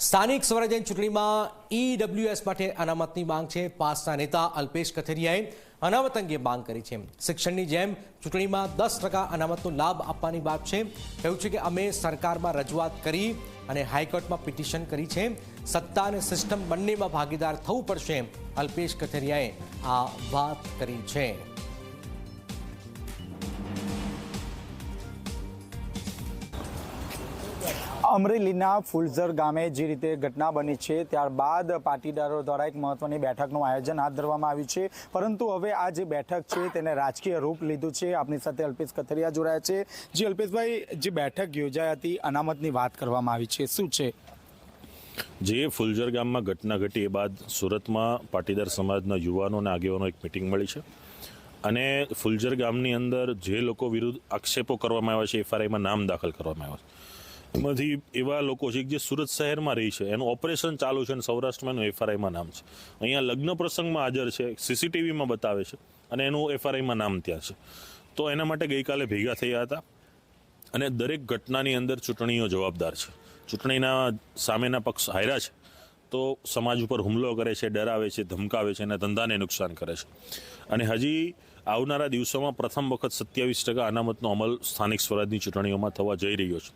સ્થાનિક સ્વરાજ્યની ચૂંટણીમાં ઈડબ્લ્યુએસ માટે અનામતની માંગ છે. પાસના નેતા અલ્પેશ કથેરિયાએ અનામત અંગે માંગ કરી છે. શિક્ષણની જેમ ચૂંટણીમાં દસ ટકા અનામતનો લાભ આપવાની વાત છે. કહ્યું છે કે અમે સરકારમાં રજૂઆત કરી અને હાઈકોર્ટમાં પિટિશન કરી છે. સત્તા અને સિસ્ટમ બંનેમાં ભાગીદાર થવું પડશે. અલ્પેશ કથેરિયાએ આ વાત કરી છે. અમરેલીના ફુલઝર ગામે જે રીતે ઘટના બની છે, ત્યારબાદ પાટીદારો દ્વારા એક મહત્વની બેઠકનું આયોજન હાથ ધરવામાં આવ્યું છે. પરંતુ હવે આ જે બેઠક છે, તેને રાજકીય રૂપ લીધું છે. આપણી સાથે અલ્પેશ કથરિયા જોડાયા છે. જે અલ્પેશભાઈ, જે બેઠક યોજાઈ હતી, અનામતની વાત કરવામાં આવી છે. શું છે? જે ફુલઝર ગામમાં ઘટના ઘટી, એ બાદ સુરતમાં પાટીદાર સમાજના યુવાનો અને આગેવાનો એક મિટિંગ મળી છે. અને ફુલઝર ગામની અંદર જે લોકો વિરુદ્ધ આક્ષેપો કરવામાં આવ્યા છે, એફઆરઆઈમાં નામ દાખલ કરવામાં આવ્યા છે. એમાંથી એવા લોકો છે જે સુરત શહેરમાં રહી છે. એનું ઓપરેશન ચાલુ છે અને સૌરાષ્ટ્રમાં એનું એફઆરઆઈમાં નામ છે. અહીંયા લગ્ન પ્રસંગમાં હાજર છે, સીસીટીવીમાં બતાવે છે અને એનું એફઆરઆઈમાં નામ ત્યાં છે. તો એના માટે ગઈકાલે ભેગા થયા હતા અને દરેક ઘટનાની અંદર ચૂંટણીઓ જવાબદાર છે. ચૂંટણીના સામેના પક્ષ હાર્યા છે. તો સમાજ ઉપર હુમલો કરે છે, ડરાવે છે, ધમકાવે છે અને ધંધાને નુકસાન કરે છે. અને હજી આવનારા દિવસોમાં પ્રથમ વખત સત્યાવીસ ટકા અનામતનો અમલ સ્થાનિક સ્વરાજની ચૂંટણીઓમાં થવા જઈ રહ્યો છે.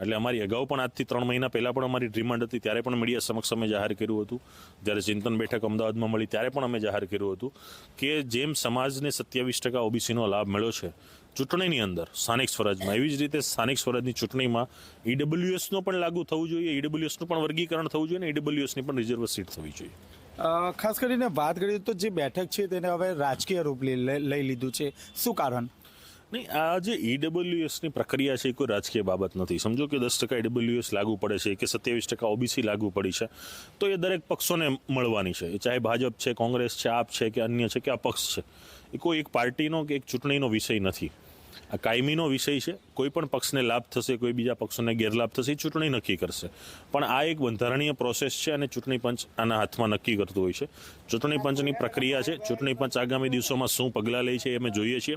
એટલે અમારી અગાઉ પણ આજથી ત્રણ મહિના પહેલાં પણ અમારી ડિમાન્ડ હતી, ત્યારે પણ મીડિયા સમક્ષ અમે જાહેર કર્યું હતું. જ્યારે ચિંતન બેઠક અમદાવાદમાં મળી, ત્યારે પણ અમે જાહેર કર્યું હતું કે જેમ સમાજને સત્યાવીસ ટકા ઓબીસીનો લાભ મળ્યો છે, ચૂંટણીની અંદર સ્થાનિક સ્વરાજમાં, એવી જ રીતે સ્થાનિક સ્વરાજની ચૂંટણીમાં ઈડબ્લ્યુએસનો પણ લાગુ થવું જોઈએ ઈડબ્લ્યુએસનું પણ વર્ગીકરણ થવું જોઈએ અને ઈડબ્લ્યુએસની પણ રિઝર્વ સીટ થવી જોઈએ. ખાસ કરીને વાત કરીએ તો જે બેઠક છે તેને હવે રાજકીય રૂપ લઈ લીધું છે. શું કારણ? નહીં, આ જે ઈડબ્લ્યુએસની પ્રક્રિયા છે એ કોઈ રાજકીય બાબત નથી. સમજો કે દસ ટકા ઈડબ્લ્યુએસ લાગુ પડે છે કે સત્યાવીસ ટકા ઓબીસી લાગુ પડી છે, તો એ દરેક પક્ષોને મળવાની છે. ચાહે ભાજપ છે, કોંગ્રેસ છે, આપ છે કે અન્ય છે, કે અપક્ષ છે. એ કોઈ એક પાર્ટીનો કે એક ચૂંટણીનો વિષય નથી. આ કાયમીનો વિષય છે. કોઈ પણ પક્ષને લાભ થશે, કોઈ બીજા પક્ષોને ગેરલાભ થશે, એ ચૂંટણી નક્કી કરશે. પણ આ એક બંધારણીય પ્રોસેસ છે અને ચૂંટણી પંચ આના હાથમાં નક્કી કરતું હોય છે. ચૂંટણી પંચની પ્રક્રિયા છે. ચૂંટણી પંચ આગામી દિવસોમાં શું પગલાં લે છે એ અમે જોઈએ છીએ.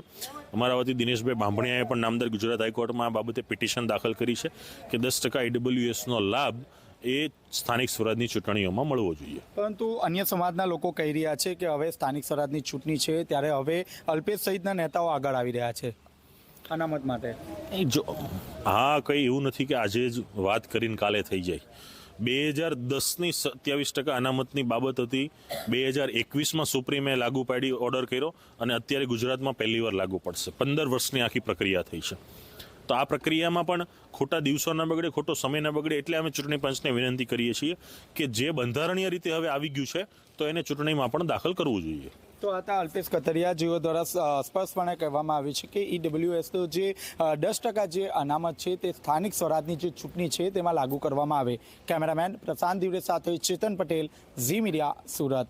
અમારા વતી દિનેશભાઈ બાંભણિયાએ પણ નામદાર ગુજરાત હાઈકોર્ટમાં આ બાબતે પિટિશન દાખલ કરી છે કે દસ ટકા ઈડબ્લ્યુએસનો લાભ એ સ્થાનિક સ્વરાજની ચૂંટણીઓમાં મળવો જોઈએ. પરંતુ અન્ય સમાજના લોકો કહી રહ્યા છે કે હવે સ્થાનિક સ્વરાજની ચૂંટણી છે, ત્યારે હવે અલ્પેશ સહિતના નેતાઓ આગળ આવી રહ્યા છે. અનામત માટે? જો, હા, કંઈ એવું નથી કે આજે જ વાત કરીને કાલે થઈ જાય. બે હજાર દસની સત્યાવીસ ટકા અનામતની બાબત હતી. બે હજાર એકવીસમાં સુપ્રીમે લાગુ પાડી ઓર્ડર કર્યો અને અત્યારે ગુજરાતમાં પહેલી વાર લાગુ પડશે. પંદર વર્ષની આખી પ્રક્રિયા થઈ છે. તો આ પ્રક્રિયામાં પણ ખોટા દિવસો ન બગડે, ખોટો સમય ન બગડે એટલે અમે ચૂંટણી પંચને વિનંતી કરીએ છીએ કે જે બંધારણીય રીતે હવે આવી ગયું છે, તો એને ચૂંટણીમાં પણ દાખલ કરવું જોઈએ. તો હતા અલ્પેશ કતરિયા જેઓ દ્વારા સ્પષ્ટપણે કહેવામાં આવ્યું છે કે ઈડબ્લ્યુએસ તો જે દસ ટકા જે અનામત છે તે સ્થાનિક સ્વરાજની જે ચૂંટણી છે તેમાં લાગુ કરવામાં આવે. કેમેરામેન પ્રશાંત દિવડે સાથે ચેતન પટેલ, ઝી મીડિયા, સુરત.